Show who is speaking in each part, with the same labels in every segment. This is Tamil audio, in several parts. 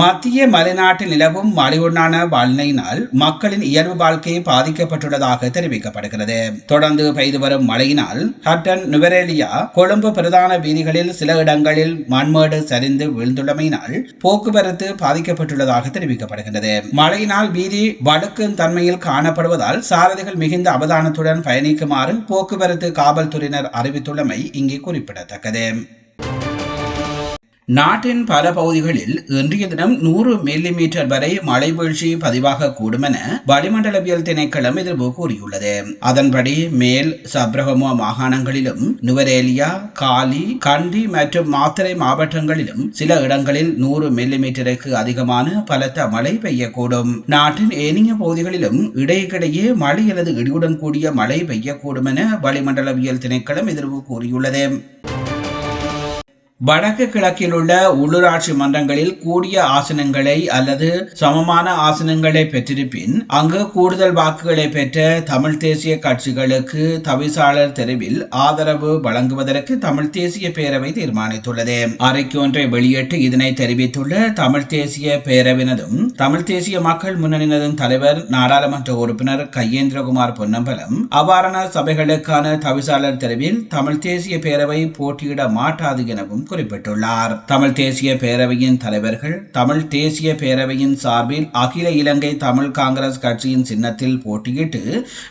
Speaker 1: மத்திய மலைநாட்டில் நிலவும் மலையுடனான வாழ்நையினால் மக்களின் இயல்பு வாழ்க்கை பாதிக்கப்பட்டுள்ளதாக தெரிவிக்கப்படுகிறது தொடர்ந்து பெய்து வரும் மழையினால் ஹட்டன் நுவரேலியா கொழும்பு பிரதான வீதிகளில் சில இடங்களில் மண்மேடு சரிந்து விழுந்துள்ளமையினால் போக்குவரத்து பாதிக்கப்பட்டுள்ளதாக தெரிவிக்கப்படுகிறது மழையினால் வீதி வடுக்கும் தன்மையில் காணப்படுவதால் சாரதிகள் மிகுந்த அவதானத்துடன் பயணிக்குமாறு போக்குவரத்து காவல்துறையினர் அறிவித்துள்ளமை இங்கே குறிப்பிடத்தக்கது நாட்டின் பல பகுதிகளில் இன்றைய தினம் நூறு மில்லிமீட்டர் வரை மழை வீழ்ச்சி பதிவாக கூடும் என வளிமண்டலவியல் திணைக்களம் எதிர்ப்பு கூறியுள்ளது அதன்படி மேல் சப்ரகமோ மாகாணங்களிலும் நுவரேலியா காலி கண்டி மற்றும் மாத்திரை மாவட்டங்களிலும் சில இடங்களில் நூறு மில்லிமீட்டருக்கு அதிகமான பலத்த மழை பெய்யக்கூடும் நாட்டின் ஏனைய பகுதிகளிலும் இடையிடையே மழை அல்லது இடியுடன் கூடிய மழை பெய்யக்கூடும் என வளிமண்டலவியல் திணைக்களம் எதிர்ப்பு கூறியுள்ளது வடக்கு கிழக்கில் உள்ள உள்ளூராட்சி மன்றங்களில் கூடிய ஆசனங்களை அல்லது சமமான ஆசனங்களை பெற்றிருப்பின் அங்கு கூடுதல் வாக்குகளை பெற்ற தமிழ் தேசிய கட்சிகளுக்கு தவிசாளர் தெருவில் ஆதரவு வழங்குவதற்கு தமிழ் தேசிய பேரவை தீர்மானித்துள்ளது அறிக்கை ஒன்றை வெளியிட்டு இதனை தெரிவித்துள்ள தமிழ் தேசிய பேரவினதும் தமிழ் தேசிய மக்கள் முன்னணியினதும் தலைவர் நாடாளுமன்ற உறுப்பினர் கையேந்திரகுமார் பொன்னம்பலம் அவ்வாறான சபைகளுக்கான தவிசாளர் தெருவில் தமிழ் தேசிய பேரவை போட்டியிட மாட்டாது எனவும் குறிப்பிட்டுள்ளார் தமிழ் தேசிய பேரவையின் தலைவர்கள் தமிழ் தேசிய பேரவையின் சார்பில் அகில இலங்கை தமிழ் காங்கிரஸ் கட்சியின் சின்னத்தில் போட்டியிட்டு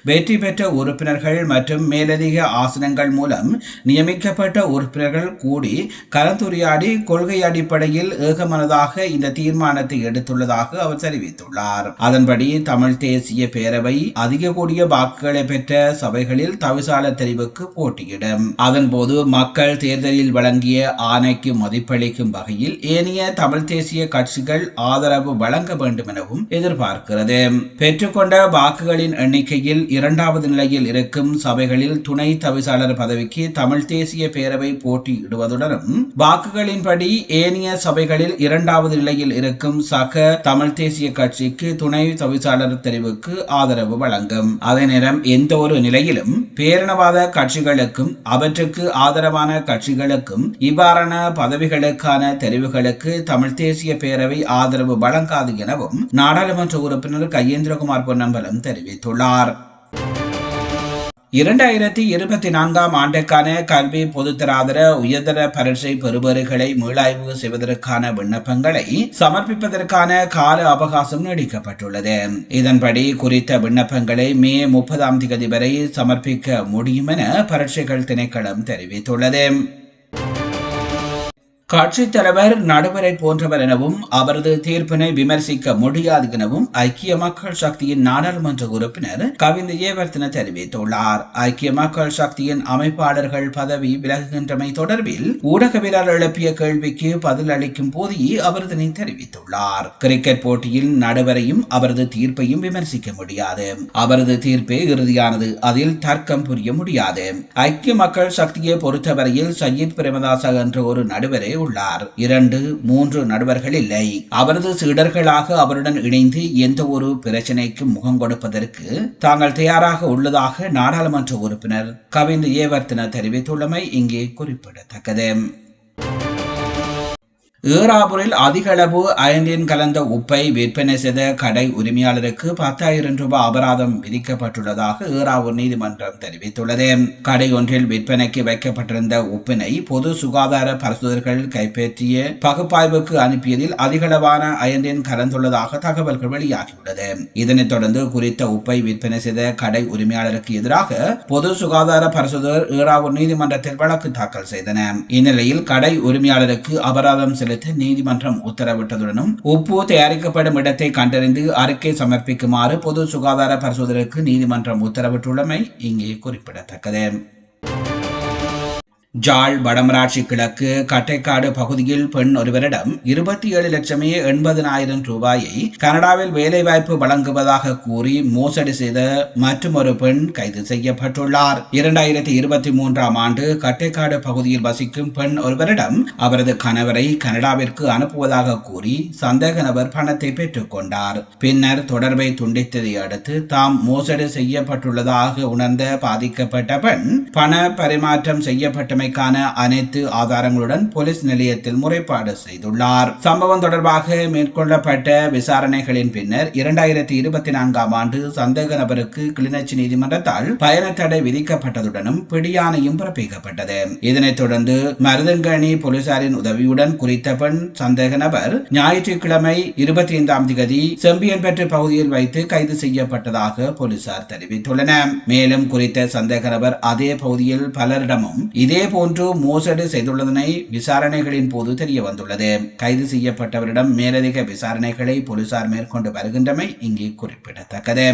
Speaker 1: வெற்றி பெற்ற உறுப்பினர்கள் மற்றும் மேலதிக ஆசனங்கள் மூலம் நியமிக்கப்பட்ட உறுப்பினர்கள் கூடி கலந்துரையாடி கொள்கை அடிப்படையில் ஏகமனதாக இந்த தீர்மானத்தை எடுத்துள்ளதாக அவர் தெரிவித்துள்ளார் அதன்படி தமிழ் தேசிய பேரவை அதிக கூடிய வாக்குகளை பெற்ற சபைகளில் தவிசாள தெரிவுக்கு போட்டியிடும் அதன்போது மக்கள் தேர்தலில் வழங்கிய ஆணைக்கு மதிப்பளிக்கும் வகையில் ஏனைய தமிழ் தேசிய கட்சிகள் ஆதரவு வழங்க வேண்டும் எனவும் எதிர்பார்க்கிறது பெற்றுக்கொண்ட வாக்குகளின் எண்ணிக்கையில் இரண்டாவது நிலையில் இருக்கும் சபைகளில் துணை தவிசாளர் பதவிக்கு தமிழ் தேசிய பேரவை போட்டியிடுவதுடனும் வாக்குகளின்படி ஏனைய சபைகளில் இரண்டாவது நிலையில் இருக்கும் சக தமிழ் தேசிய கட்சிக்கு துணை தவிசாளர் தெரிவுக்கு ஆதரவு வழங்கும் அதே நேரம் எந்த ஒரு நிலையிலும் பேரினவாத கட்சிகளுக்கும் அவற்றுக்கு ஆதரவான கட்சிகளுக்கும் இவ்வாறு சாதாரண பதவிகளுக்கான தெரிவுகளுக்கு தமிழ் தேசிய பேரவை ஆதரவு வழங்காது எனவும் நாடாளுமன்ற உறுப்பினர் கையேந்திரகுமார் பொன்னம்பலம் தெரிவித்துள்ளார் இரண்டாயிரத்தி இருபத்தி நான்காம் ஆண்டுக்கான கல்வி பொதுத்தராதர உயர்தர பரீட்சை பெறுபவர்களை மீளாய்வு செய்வதற்கான விண்ணப்பங்களை சமர்ப்பிப்பதற்கான கால அவகாசம் நீடிக்கப்பட்டுள்ளது இதன்படி குறித்த விண்ணப்பங்களை மே முப்பதாம் தேதி வரை சமர்ப்பிக்க முடியும் என பரீட்சைகள் திணைக்களம் தெரிவித்துள்ளது கட்சித் தலைவர் நடுவரை போன்றவர் எனவும் அவரது தீர்ப்பினை விமர்சிக்க முடியாது எனவும் ஐக்கிய மக்கள் சக்தியின் நாடாளுமன்ற உறுப்பினர் கவிந்த ஏவர்த்தன தெரிவித்துள்ளார் ஐக்கிய மக்கள் சக்தியின் அமைப்பாளர்கள் பதவி விலகுகின்றமை தொடர்பில் ஊடகவியலாளர் எழுப்பிய கேள்விக்கு பதில் அளிக்கும் போது அவர் இதனை தெரிவித்துள்ளார் கிரிக்கெட் போட்டியில் நடுவரையும் அவரது தீர்ப்பையும் விமர்சிக்க முடியாது அவரது தீர்ப்பே இறுதியானது அதில் தர்க்கம் புரிய முடியாது ஐக்கிய மக்கள் சக்தியை பொறுத்தவரையில் சையீத் பிரேமதாசா என்ற ஒரு நடுவரே கூறியுள்ளார் இரண்டு மூன்று நடுவர்கள் இல்லை அவரது சீடர்களாக அவருடன் இணைந்து எந்த ஒரு பிரச்சனைக்கும் முகம் கொடுப்பதற்கு தாங்கள் தயாராக உள்ளதாக நாடாளுமன்ற உறுப்பினர் கவிந்த் ஏவர்த்தன தெரிவித்துள்ளமை இங்கே குறிப்பிடத்தக்கது ஏறாபுரில் அதிகளவு அயன்லின் கலந்த உப்பை விற்பனை செய்த கடை உரிமையாளருக்கு பத்தாயிரம் ரூபாய் அபராதம் விதிக்கப்பட்டுள்ளதாக ஏறாவூர் நீதிமன்றம் தெரிவித்துள்ளது கடை ஒன்றில் விற்பனைக்கு வைக்கப்பட்டிருந்த உப்பினை பொது சுகாதார பரிசோதகர்கள் கைப்பற்றிய பகுப்பாய்வுக்கு அனுப்பியதில் அதிகளவான அயன்லின் கலந்துள்ளதாக தகவல்கள் வெளியாகியுள்ளது இதனைத் தொடர்ந்து குறித்த உப்பை விற்பனை செய்த கடை உரிமையாளருக்கு எதிராக பொது சுகாதார பரிசோதகர் ஏறாவூர் நீதிமன்றத்தில் வழக்கு தாக்கல் செய்தனர் இந்நிலையில் கடை உரிமையாளருக்கு அபராதம் செலுத்த கையெழுத்து நீதிமன்றம் உத்தரவிட்டதுடனும் உப்பு தயாரிக்கப்படும் இடத்தை கண்டறிந்து அறிக்கை சமர்ப்பிக்குமாறு பொது சுகாதார பரிசோதனைக்கு நீதிமன்றம் உத்தரவிட்டுள்ளமை இங்கே குறிப்பிடத்தக்கது ஜாழ் வடமராட்சி கிழக்கு கட்டைக்காடு பகுதியில் பெண் ஒருவரிடம் இருபத்தி ஏழு லட்சமே எண்பதனாயிரம் ரூபாயை கனடாவில் வேலைவாய்ப்பு வழங்குவதாக கூறி மோசடி செய்த மற்றொரு பெண் கைது செய்யப்பட்டுள்ளார் இரண்டாயிரத்தி இருபத்தி மூன்றாம் ஆண்டு கட்டைக்காடு பகுதியில் வசிக்கும் பெண் ஒருவரிடம் அவரது கணவரை கனடாவிற்கு அனுப்புவதாக கூறி சந்தேக நபர் பணத்தை பெற்றுக் கொண்டார் பின்னர் தொடர்பை துண்டித்ததை அடுத்து தாம் மோசடி செய்யப்பட்டுள்ளதாக உணர்ந்த பாதிக்கப்பட்ட பெண் பண பரிமாற்றம் செய்யப்பட்ட தவறியமைக்கான அனைத்து ஆதாரங்களுடன் போலீஸ் நிலையத்தில் முறைப்பாடு செய்துள்ளார் சம்பவம் தொடர்பாக மேற்கொள்ளப்பட்ட விசாரணைகளின் பின்னர் இரண்டாயிரத்தி இருபத்தி நான்காம் ஆண்டு சந்தேக நபருக்கு கிளிநொச்சி நீதிமன்றத்தால் பயண தடை விதிக்கப்பட்டதுடனும் பிடியானையும் பிறப்பிக்கப்பட்டது இதனைத் தொடர்ந்து மருதங்கணி போலீசாரின் உதவியுடன் குறித்த பெண் சந்தேக நபர் ஞாயிற்றுக்கிழமை இருபத்தி ஐந்தாம் திகதி செம்பியன்பற்று பகுதியில் வைத்து கைது செய்யப்பட்டதாக போலீசார் தெரிவித்துள்ளனர் மேலும் குறித்த சந்தேக நபர் அதே பகுதியில் பலரிடமும் இதே போன்று மோசடி செய்துள்ளதனை விசாரணைகளின் போது தெரிய வந்துள்ளது கைது செய்யப்பட்டவரிடம் மேலதிக விசாரணைகளை போலீசார் மேற்கொண்டு வருகின்றமை இங்கே குறிப்பிடத்தக்கது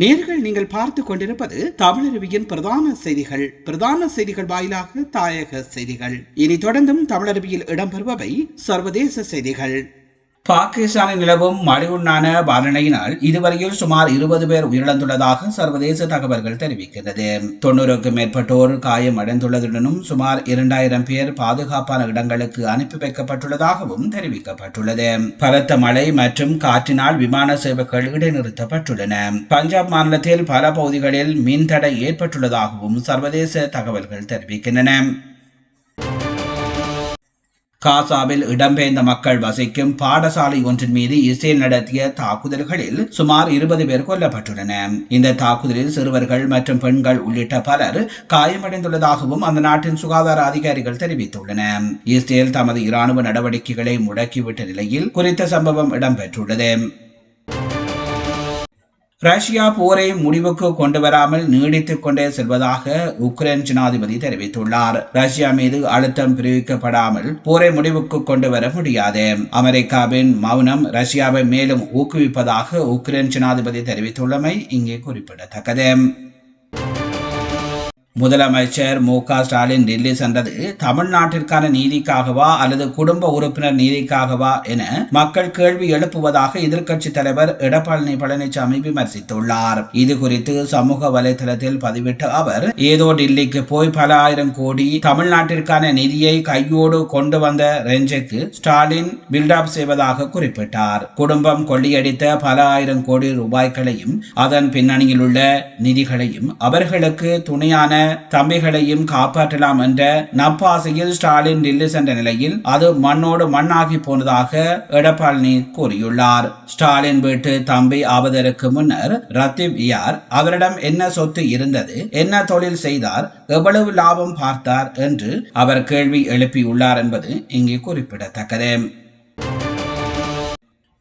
Speaker 1: நேர்கள் நீங்கள் பார்த்து கொண்டிருப்பது தமிழருவியின் பிரதான செய்திகள் பிரதான செய்திகள் வாயிலாக தாயக செய்திகள் இனி தொடர்ந்தும் தமிழருவியில் இடம்பெறுபவை சர்வதேச செய்திகள் பாகிஸ்தானில் நிலவும் மலிவுண்ணான வானிலையினால் இதுவரையில் சுமார் இருபது பேர் உயிரிழந்துள்ளதாக சர்வதேச தகவல்கள் தெரிவிக்கிறது தொண்ணூறுக்கும் மேற்பட்டோர் காயம் அடைந்துள்ளதுடனும் சுமார் இரண்டாயிரம் பேர் பாதுகாப்பான இடங்களுக்கு அனுப்பி வைக்கப்பட்டுள்ளதாகவும் தெரிவிக்கப்பட்டுள்ளது பலத்த மழை மற்றும் காற்றினால் விமான சேவைகள் இடைநிறுத்தப்பட்டுள்ளன பஞ்சாப் மாநிலத்தில் பல பகுதிகளில் மின்தடை ஏற்பட்டுள்ளதாகவும் சர்வதேச தகவல்கள் தெரிவிக்கின்றன காசாவில் இடம்பெயர்ந்த மக்கள் வசிக்கும் பாடசாலை ஒன்றின் மீது இஸ்ரேல் நடத்திய தாக்குதல்களில் சுமார் இருபது பேர் கொல்லப்பட்டுள்ளனர் இந்த தாக்குதலில் சிறுவர்கள் மற்றும் பெண்கள் உள்ளிட்ட பலர் காயமடைந்துள்ளதாகவும் அந்த நாட்டின் சுகாதார அதிகாரிகள் தெரிவித்துள்ளன இஸ்ரேல் தமது இராணுவ நடவடிக்கைகளை முடக்கிவிட்ட நிலையில் குறித்த சம்பவம் இடம்பெற்றுள்ளது ரஷ்யா போரை முடிவுக்கு கொண்டு வராமல் நீடித்துக் கொண்டே செல்வதாக உக்ரைன் ஜனாதிபதி தெரிவித்துள்ளார் ரஷ்யா மீது அழுத்தம் பிரிவிக்கப்படாமல் போரை முடிவுக்கு கொண்டு வர முடியாது அமெரிக்காவின் மௌனம் ரஷ்யாவை மேலும் ஊக்குவிப்பதாக உக்ரைன் ஜனாதிபதி தெரிவித்துள்ளமை இங்கே குறிப்பிடத்தக்கது முதலமைச்சர் மு க ஸ்டாலின் டெல்லி சென்றது தமிழ்நாட்டிற்கான நீதிக்காகவா அல்லது குடும்ப உறுப்பினர் நீதிக்காகவா என மக்கள் கேள்வி எழுப்புவதாக எதிர்க்கட்சி தலைவர் எடப்பாடி பழனிசாமி விமர்சித்துள்ளார் இது குறித்து சமூக வலைதளத்தில் பதிவிட்ட அவர் ஏதோ டெல்லிக்கு போய் பல ஆயிரம் கோடி தமிழ்நாட்டிற்கான நிதியை கையோடு கொண்டு வந்த ரெஞ்சுக்கு ஸ்டாலின் பில்டப் செய்வதாக குறிப்பிட்டார் குடும்பம் கொள்ளியடித்த பல ஆயிரம் கோடி ரூபாய்களையும் அதன் பின்னணியில் உள்ள நிதிகளையும் அவர்களுக்கு துணையான தம்பிகளையும் காப்பாற்றலாம் என்ற நப்பாசையில் ஸ்டாலின் நில்லு சென்ற நிலையில் அது மண்ணோடு மண்ணாகி போனதாக எடப்பாடி கூறியுள்ளார் ஸ்டாலின் வீட்டு தம்பி ஆவதற்கு முன்னர் ரத்தீப் யார் அவரிடம் என்ன சொத்து இருந்தது என்ன தொழில் செய்தார் எவ்வளவு லாபம் பார்த்தார் என்று அவர் கேள்வி எழுப்பியுள்ளார் என்பது இங்கே குறிப்பிடத்தக்கது